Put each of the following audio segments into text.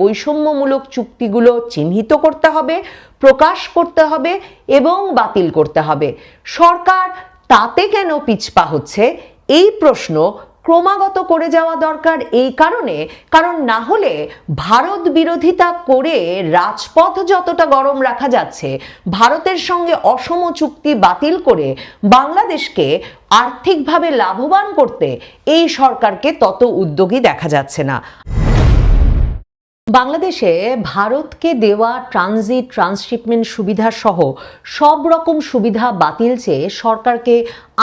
বৈষম্যমূলক চুক্তিগুলো চিহ্নিত করতে হবে, প্রকাশ করতে হবে এবং বাতিল করতে হবে। সরকার তাতে কেন পিছপা হচ্ছে? এই প্রশ্ন ক্রমাগত করে যাওয়া দরকার এই কারণে, কারণ না হলে ভারত বিরোধিতা করে রাজপথ যতটা গরম রাখা যাচ্ছে, ভারতের সঙ্গে অসম চুক্তি বাতিল করে বাংলাদেশকে আর্থিকভাবে লাভবান করতে এই সরকারকে তত উদ্যোগী দেখা যাচ্ছে না। বাংলাদেশে ভারতকে দেওয়া ট্রানজিট ট্রান্সশিপমেন্ট সুবিধা সহ সব রকম সুবিধা বাতিল চেয়ে সরকারকে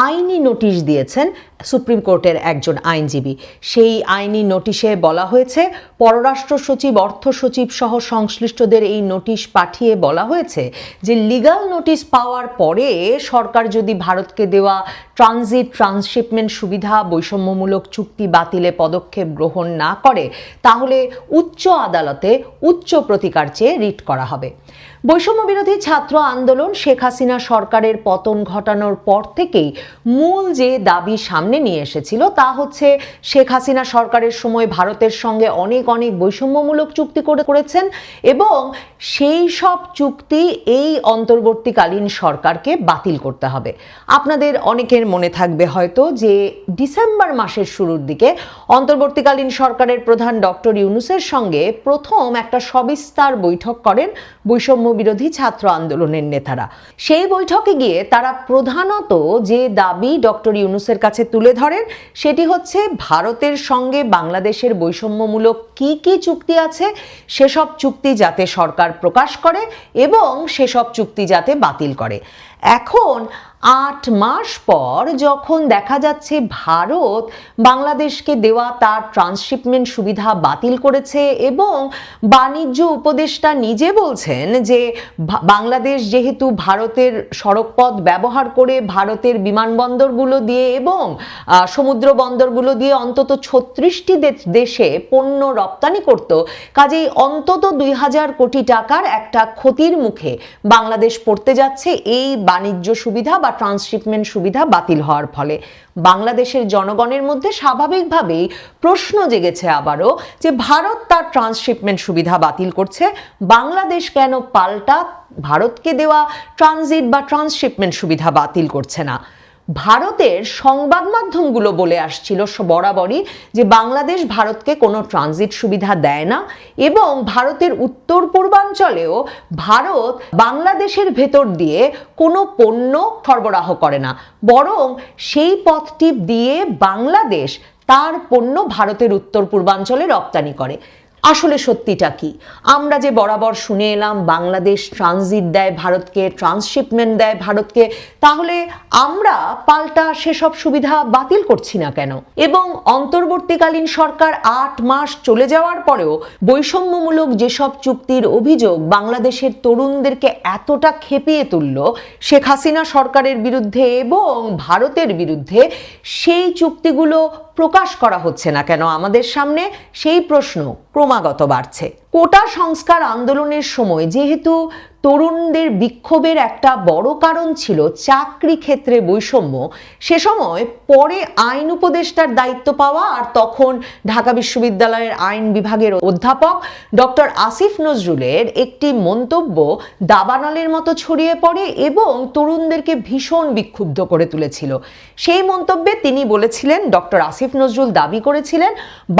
আইনি নোটিশ দিয়েছেন সুপ্রিম কোর্টের একজন আইনজীবী। সেই আইনি নোটিশে বলা হয়েছে, পররাষ্ট্র সচিব, অর্থ সচিব সহ সংশ্লিষ্টদের এই নোটিশ পাঠিয়ে বলা হয়েছে যে, লিগাল নোটিশ পাওয়ার পরে সরকার যদি ভারতকে দেওয়া ট্রানজিট, ট্রান্সশিপমেন্ট সুবিধা, বৈষম্যমূলক চুক্তি বাতিলে পদক্ষেপ গ্রহণ না করে, তাহলে উচ্চ আদালতে উচ্চ প্রতিকার চেয়ে রিট করা হবে। বৈষম্য বিরোধী ছাত্র আন্দোলন শেখ হাসিনা সরকারের পতন ঘটানোর পর থেকেই মূল যে দাবি সামনে নিয়ে এসেছিল তা হচ্ছে শেখ হাসিনা সরকারের সময় ভারতের সঙ্গে অনেক অনেক বৈষম্যমূলক চুক্তি করে করেছেন এবং সেই সব চুক্তি এই অন্তর্বর্তীকালীন সরকারকে বাতিল করতে হবে। আপনাদের অনেকের মনে থাকবে হয়তো যে ডিসেম্বর মাসের শুরুর দিকে অন্তর্বর্তীকালীন সরকারের প্রধান ডক্টর ইউনুসের সঙ্গে প্রথম একটা সবিস্তার বৈঠক করেন বৈষম্য বিরোধী ছাত্র আন্দোলনের নেতারা। সেই বৈঠকে গিয়ে তারা প্রধানত যে দাবি ডক্টর ইউনুসের কাছে তুলে ধরেন, সেটি হচ্ছে ভারতের সঙ্গে বাংলাদেশের বৈষম্যমূলক কি কি চুক্তি আছে, সেসব চুক্তি যাতে সরকার প্রকাশ করে এবং সেসব চুক্তি যাতে বাতিল করে। এখন আট মাস পর যখন দেখা যাচ্ছে ভারত বাংলাদেশকে দেওয়া তার ট্রান্সশিপমেন্ট সুবিধা বাতিল করেছে এবং বাণিজ্য উপদেষ্টা নিজে বলছেন যে বাংলাদেশ যেহেতু ভারতের সড়কপথ ব্যবহার করে ভারতের বিমানবন্দরগুলো দিয়ে এবং সমুদ্র বন্দরগুলো দিয়ে অন্তত ছত্রিশটি দেশে পণ্য রপ্তানি করত, কাজেই অন্তত দুই হাজার কোটি টাকার একটা ক্ষতির মুখে বাংলাদেশ পড়তে যাচ্ছে এই বাণিজ্য সুবিধা বা ট্রান্সশিপমেন্ট সুবিধা বাতিল হওয়ার ফলে। বাংলাদেশের জনগণের মধ্যে স্বাভাবিকভাবেই প্রশ্ন জেগেছে আবারও যে ভারত তার ট্রান্সশিপমেন্ট সুবিধা বাতিল করছে। বাংলাদেশ কেন পাল্টা? ভারতকে দেওয়া ট্রানজিট বা ট্রান্সশিপমেন্ট সুবিধা বাতিল করছে না। ভারতের সংবাদ মাধ্যমগুলো বলে আসছিল বরাবরই যে বাংলাদেশ ভারতকে কোনো ট্রানজিট সুবিধা দেয় না এবং ভারতের উত্তর পূর্বাঞ্চলেও ভারত বাংলাদেশের ভেতর দিয়ে কোনো পণ্য সরবরাহ করে না। বরং সেই পথটি দিয়ে বাংলাদেশ তার পণ্য ভারতের উত্তর পূর্বাঞ্চলে রপ্তানি করে। আসলে সত্যিটা কি? আমরা যে বরাবর শুনে এলাম, বাংলাদেশ ট্রানজিট দেয় ভারতকে ট্রান্সশিপমেন্ট দেয় ভারতকে, তাহলে আমরা পাল্টা সেসব সুবিধা বাতিল করছি না কেন? এবং অন্তর্বর্তীকালীন সরকার আট মাস চলে যাওয়ার পরেও বৈষম্যমূলক যেসব চুক্তির অভিযোগ বাংলাদেশের তরুণদেরকে এতটা খেপিয়ে তুলল, শেখ হাসিনা সরকারের বিরুদ্ধে এবং ভারতের বিরুদ্ধে, সেই চুক্তিগুলো প্রকাশ করা হচ্ছে না কেন? আমাদের সামনে সেই প্রশ্ন ক্রমাগত বাড়ছে। কোটা সংস্কার আন্দোলনের সময় যেহেতু তরুণদের বিক্ষোভের একটা বড় কারণ ছিল চাকরি ক্ষেত্রে বৈষম্য। সে সময় পরে আইন উপদেষ্টার দায়িত্ব পাওয়া আর তখন ঢাকা বিশ্ববিদ্যালয়ের আইন বিভাগের অধ্যাপক ডক্টর আসিফ নজরুলের একটি মন্তব্য দাবানলের মতো ছড়িয়ে পড়ে এবং তরুণদেরকে ভীষণ বিক্ষুব্ধ করে তুলেছিল। সেই মন্তব্যে তিনি বলেছিলেন, ডক্টর আসিফ নজরুল দাবি করেছিলেন,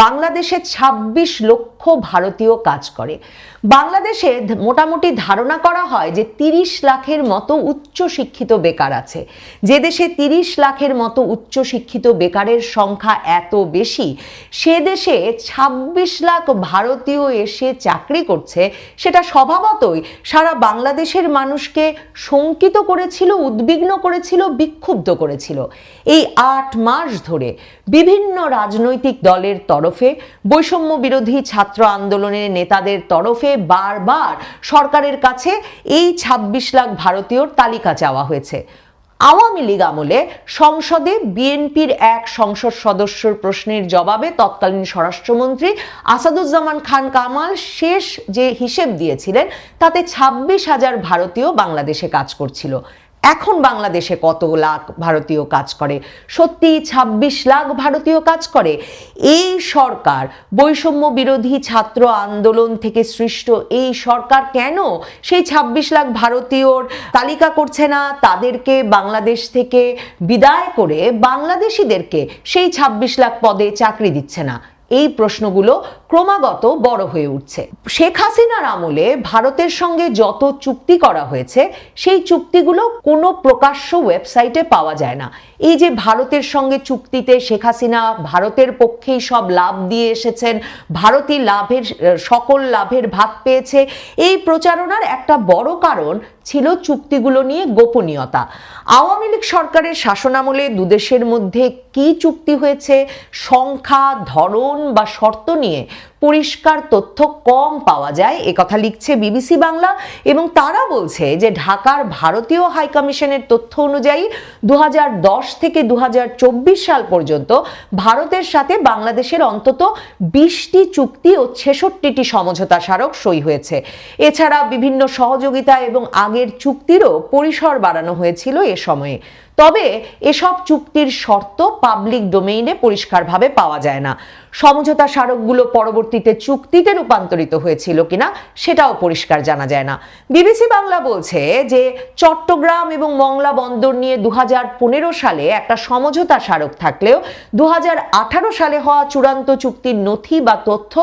বাংলাদেশে ২৬ লক্ষ ভারতীয় কাজ করে। বাংলাদেশে মোটামুটি ধারণা করা হয় যে তিরিশ লাখের মতো উচ্চ শিক্ষিত বেকার আছে। যে দেশে তিরিশ লাখের মতো উচ্চ শিক্ষিত বেকারের সংখ্যা এত বেশি, সে দেশে ২৬ লাখ ভারতীয় এসে চাকরি করছে, সেটা স্বভাবতই সারা বাংলাদেশের মানুষকে শঙ্কিত করেছিল, উদ্বিগ্ন করেছিল, বিক্ষুব্ধ করেছিল। এই আট মাস ধরে বিভিন্ন রাজনৈতিক দলের তরফে, বৈষম্য বিরোধী ছাত্র আন্দোলনের নেতাদের তরফে বারবার সরকারের কাছে এই ২৬ লাখ ভারতীয়র তালিকা চাওয়া হয়েছে। আওয়ামী লীগ আমলে সংসদে বিএনপির এক সংসদ সদস্যর প্রশ্নের জবাবে তৎকালীন স্বরাষ্ট্রমন্ত্রী আসাদুজ্জামান খান কামাল শেষ যে হিসেব দিয়েছিলেন, তাতে ছাব্বিশ হাজার ভারতীয় বাংলাদেশে কাজ করছিল। এখন বাংলাদেশে কত লাখ ভারতীয় কাজ করে? সত্যি ২৬ লাখ ভারতীয় কাজ করে? এই সরকার বৈষম্য বিরোধী ছাত্র আন্দোলন থেকে সৃষ্ট এই সরকার কেন? সেই ২৬ লাখ ভারতীয়র তালিকা করছে না তাদেরকে বাংলাদেশ থেকে বিদায় করে বাংলাদেশিদেরকে সেই ২৬ লাখ পদে চাকরি দিচ্ছে না। এই প্রশ্নগুলো ক্রমাগত বড় হয়ে উঠছে। শেখ হাসিনার আমলে ভারতের সঙ্গে যত চুক্তি করা হয়েছে, সেই চুক্তিগুলো কোনো প্রকাশ্য ওয়েবসাইটে পাওয়া যায় না। এই যে ভারতের সঙ্গে চুক্তিতে শেখ হাসিনা ভারতের পক্ষেই সব লাভ দিয়ে এসেছেন, ভারতই লাভের, সকল লাভের ভাগ পেয়েছে, এই প্রচারণার একটা বড় কারণ ছিল চুক্তিগুলো নিয়ে গোপনীয়তা। আওয়ামী লীগ সরকারের শাসনামলে দুদেশের মধ্যে কি চুক্তি হয়েছে, সংখ্যা, ধরন বা শর্ত নিয়ে পরিষ্কার তথ্য কম পাওয়া যায় কথা লিখছে বিবিসি বাংলা, এবং তারা বলছে যে ঢাকার ভারতীয় হাইকমিশনের তথ্য অনুযায়ী দু হাজার দশ থেকে দু হাজার চব্বিশ সাল পর্যন্ত ভারতের সাথে বাংলাদেশের অন্তত বিশটি চুক্তি ও ছেষট্টিটি সমঝোতা স্মারক সই হয়েছে। এছাড়া বিভিন্ন সহযোগিতা এবং আগের চুক্তিরও পরিসর বাড়ানো হয়েছিল এ সময়ে। তবে এসব চুক্তির শর্ত পাবলিক ডোমেইনে পরিষ্কারভাবে পাওয়া যায় না। সমঝোতা স্মারকগুলো পরবর্তীতে চুক্তিতে রূপান্তরিত হয়েছিল কিনা সেটাও পরিষ্কার জানা যায় না। বিবিসি বাংলা বলছে যে চট্টগ্রাম এবং মংলা বন্দর নিয়ে দু হাজার পনেরো সালে একটা সমঝোতা স্মারক থাকলেও দু হাজার আঠারো সালে হওয়া চূড়ান্ত চুক্তির নথি বা তথ্য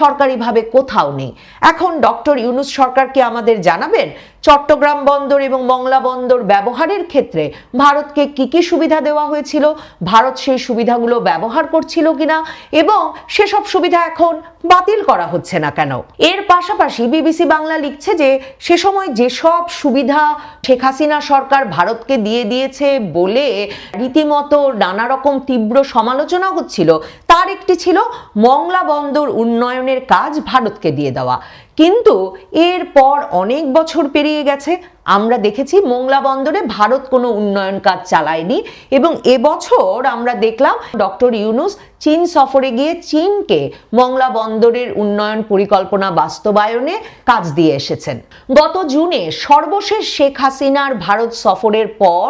সরকারিভাবে কোথাও নেই। এখন ডক্টর ইউনুস সরকারকে আমাদের জানাবেন চট্টগ্রাম বন্দর এবং মংলা বন্দর ব্যবহারের ক্ষেত্রে ভারতকে কি কি সুবিধা দেওয়া হয়েছিল? ভারত সেই সুবিধাগুলো ব্যবহার করছিল কিনা? এবং সেসব সুবিধা এখন বাতিল করা হচ্ছে না কেন? এর পাশাপাশি বিবিসি বাংলা লিখছে যে, সে সময় যেসব সুবিধা শেখ হাসিনা সরকার ভারতকে দিয়ে দিয়েছে বলে রীতিমতো নানা রকম তীব্র সমালোচনা হচ্ছিল, তার একটি ছিল মংলা বন্দর উন্নয়নের কাজ ভারতকে দিয়ে দেওয়া। কিন্তু এরপর অনেক বছর পেরিয়ে গেছে আমরা দেখেছি মোংলা বন্দরে ভারত কোনো উন্নয়ন কাজ চালায়নি এবং এবছর আমরা দেখলাম ডক্টর ইউনুস চীন সফরে গিয়ে চীনকে মংলা বন্দরের উন্নয়ন পরিকল্পনা বাস্তবায়নে কাজ দিয়ে এসেছেন। গত জুনে সর্বশেষ শেখ হাসিনার ভারত সফরের পর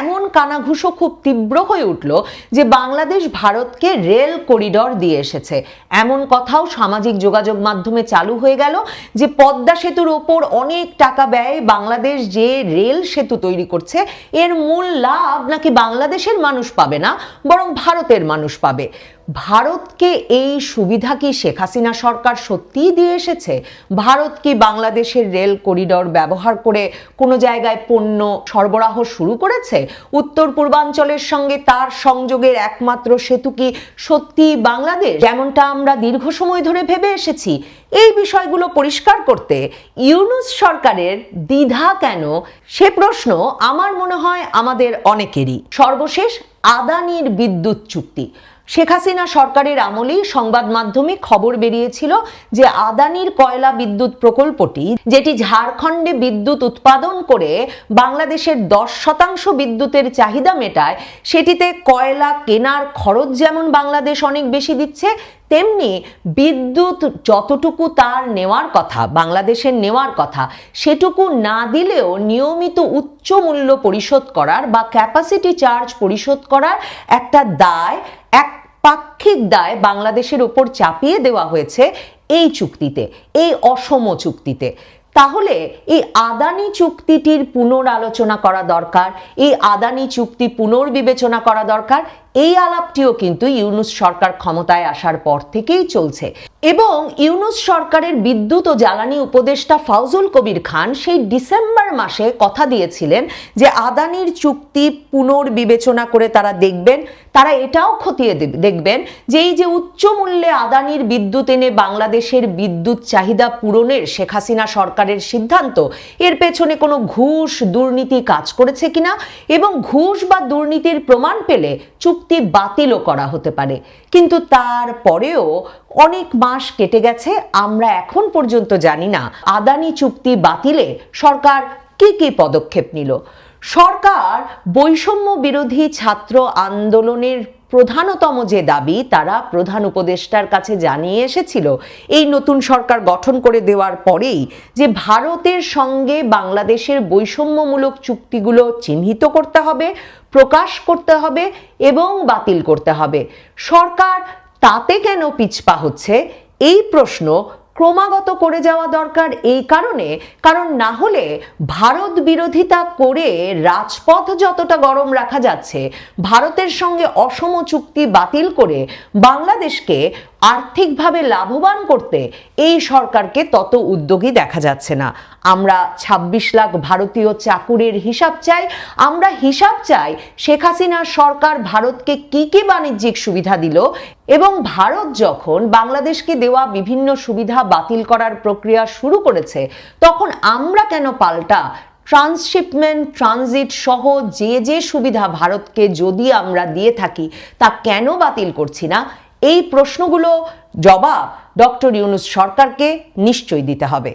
এমন কানাঘুষো খুব তীব্র হয়ে উঠল যে বাংলাদেশ ভারতকে রেল করিডর দিয়ে এসেছে। এমন কথাও সামাজিক যোগাযোগ মাধ্যমে চালু হয়ে গেল যে পদ্মা সেতুর ওপর অনেক টাকা ব্যয় বাংলাদেশ যে রেল সেতু তৈরি করছে, এর মূল লাভ নাকি বাংলাদেশের মানুষ পাবে না, বরং ভারতের মানুষ পাবে? ভারতকে এই সুবিধা কি শেখ হাসিনা সরকার সত্যিই দিয়ে এসেছে? ভারত কি বাংলাদেশের রেল করিডর ব্যবহার করে কোনো জায়গায় পণ্য সরবরাহ শুরু করেছে? উত্তর পূর্বাঞ্চলের সঙ্গে তার সংযোগের একমাত্র সেতু কি সত্যি বাংলাদেশ? যেমনটা আমরা দীর্ঘ সময় ধরে ভেবে এসেছি। এই বিষয়গুলো পরিষ্কার করতে ইউনুস সরকারের দ্বিধা কেন? সে প্রশ্ন আমার মনে হয় আমাদের অনেকেরই। সর্বশেষ আদানির বিদ্যুৎ চুক্তি। শেখ হাসিনা সরকারের আমলেই সংবাদ মাধ্যমে খবর বেরিয়েছিল যে আদানির কয়লা বিদ্যুৎ প্রকল্পটি, যেটি ঝাড়খণ্ডে বিদ্যুৎ উৎপাদন করে বাংলাদেশের দশ শতাংশ বিদ্যুতের চাহিদা মেটায়, সেটিতে কয়লা কেনার খরচ যেমন বাংলাদেশ অনেক বেশি দিচ্ছে, তেমনি বিদ্যুৎ যতটুকু তার নেওয়ার কথা, বাংলাদেশের নেওয়ার কথা, সেটুকু না দিলেও নিয়মিত উচ্চ মূল্য পরিশোধ করার বা ক্যাপাসিটি চার্জ পরিশোধ করার একটা দায় এক পাক্ষিক দায় বাংলাদেশের উপর চাপিয়ে দেওয়া হয়েছে এই চুক্তিতে, এই অসম চুক্তিতে। তাহলে এই আদানি চুক্তিটির পুনরালোচনা করা দরকার, এই আদানি চুক্তি পুনর্বিবেচনা করা দরকার, এই আলাপটিও কিন্তু ইউনুস সরকার ক্ষমতায় আসার পর থেকেই চলছে। এবং ইউনুস সরকারের বিদ্যুৎ ও জ্বালানি উপদেষ্টা ফাউজুল কবির খান সেই ডিসেম্বর মাসে কথা দিয়েছিলেন যে আদানির চুক্তি পুনর্বিবেচনা করে তারা দেখবেন, তারা এটাও খতিয়ে দেখবেন যে এই যে উচ্চ মূল্যে আদানির বিদ্যুৎ এনে বাংলাদেশের বিদ্যুৎ চাহিদা পূরণের শেখ হাসিনা সরকারের সিদ্ধান্ত, এর পেছনে কোনো ঘুষ দুর্নীতি কাজ করেছে কিনা এবং ঘুষ বা দুর্নীতির প্রমাণ পেলে চুক্তি বাতিলও করা হতে পারে। কিন্তু তারপরেও অনেক মাস কেটে গেছে, আমরা এখন পর্যন্ত জানি না আদানি চুক্তি বাতিলে সরকার কি কি পদক্ষেপ নিল। সরকার বৈষম্য বিরোধী ছাত্র আন্দোলনের প্রধানতম যে দাবি, তারা প্রধান উপদেষ্টার কাছে জানিয়ে এসেছিল, এই নতুন সরকার গঠন করে দেওয়ার পরেই যে ভারতের সঙ্গে বাংলাদেশের বৈষম্যমূলক চুক্তিগুলো চিহ্নিত করতে হবে, প্রকাশ করতে হবে এবং বাতিল করতে হবে। সরকার তাতে কেন পিছপা হচ্ছে? এই প্রশ্ন ক্রমাগত করে যাওয়া দরকার এই কারণে, কারণ না হলে ভারত বিরোধিতা করে রাজপথ যতটা গরম রাখা যাচ্ছে, ভারতের সঙ্গে অসম চুক্তি বাতিল করে বাংলাদেশকে আর্থিকভাবে লাভবান করতে এই সরকারকে তত উদ্যোগী দেখা যাচ্ছে না। আমরা ২৬ লাখ ভারতীয় চাকুরির হিসাব চাই। আমরা হিসাব চাই শেখ হাসিনার সরকার ভারতকে কি কি বাণিজ্যিক সুবিধা দিল এবং ভারত যখন বাংলাদেশকে দেওয়া বিভিন্ন সুবিধা বাতিল করার প্রক্রিয়া শুরু করেছে, তখন আমরা কেন পাল্টা? ট্রান্সশিপমেন্ট, ট্রানজিট সহ যে যে সুবিধা ভারতকে যদি আমরা দিয়ে থাকি, তা কেন বাতিল করছি না? এই প্রশ্নগুলো জবাব ডক্টর ইউনুস সরকারকে নিশ্চয়ই দিতে হবে।